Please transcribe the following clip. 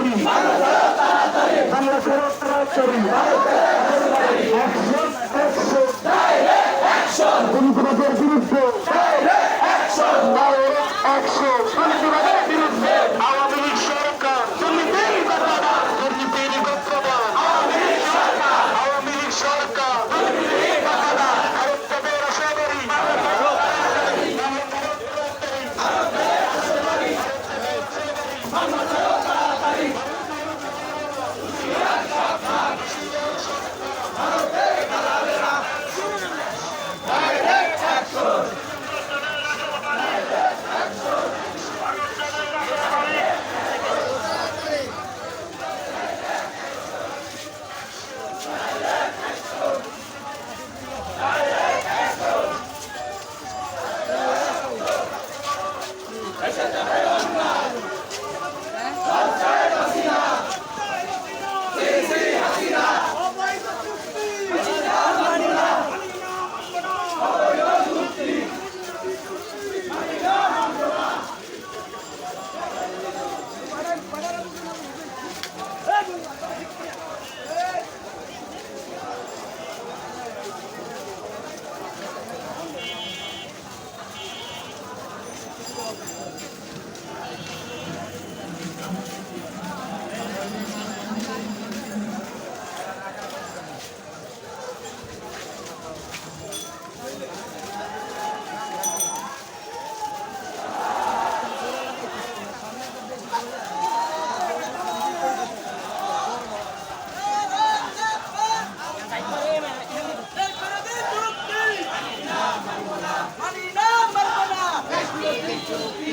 করি আমরা ফেরত করি to be.